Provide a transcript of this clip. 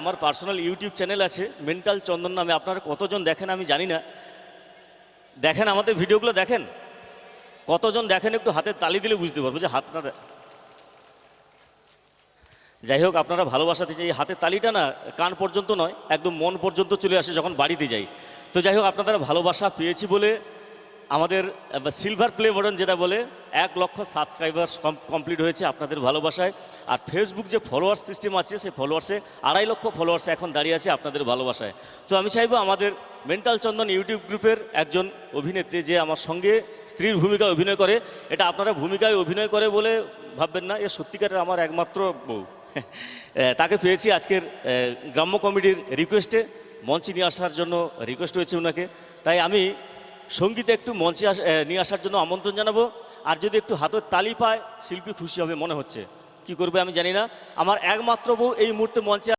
আমার personal YouTube channel আছে mental Chandan নামে। আপনারা কতজন দেখেন আমি জানি না। দেখেন আমাদের ভিডিওগুলো দেখেন। কতজন দেখেন একটু হাতে তালি দিলে বুঝতে পারব যে হাতটা যাই হোক, আপনারা ভালোবাসা দিচ্ছে এই হাতের তালিটা না কান পর্যন্ত নয়, একদম মন পর্যন্ত চলে আসে যখন বাড়িতে যাই। তো যাই হোক আপনারা ভালোবাসা পেয়েছি বলে আমাদের সিলভার প্লে বটন যেটা বলে, এক লক্ষ সাবস্ক্রাইবার কমপ্লিট হয়েছে আপনাদের ভালোবাসায়। আর ফেসবুক যে ফলোয়ার্স সিস্টেম আছে, সেই ফলোয়ার্সে আড়াই লক্ষ ফলোয়ার্স এখন দাঁড়িয়ে আছে আপনাদের ভালোবাসায়। তো আমি চাইব আমাদের মেন্টাল চন্দন ইউটিউব গ্রুপের একজন অভিনেত্রী যে আমার সঙ্গে স্ত্রীর ভূমিকায় অভিনয় করে, এটা আপনারা ভূমিকায় অভিনয় করে বলে ভাববেন না, এ সত্যিকারের আমার একমাত্র বউ। তাকে পেয়েছি আজকের গ্রাম্য কমিটির রিকোয়েস্টে মঞ্চে নিয়ে আসার জন্য রিকোয়েস্ট হয়েছে ওনাকে তাই আমি সঙ্গীতে একটু মঞ্চে নিয়ে আসার জন্য আমন্ত্রণ জানাব। আর যদি একটু হাতের তালি পায়, শিল্পী খুশি হবে মনে হচ্ছে। কি করবে আমি জানি না। আমার একমাত্র বউ এই মুহূর্তে মঞ্চে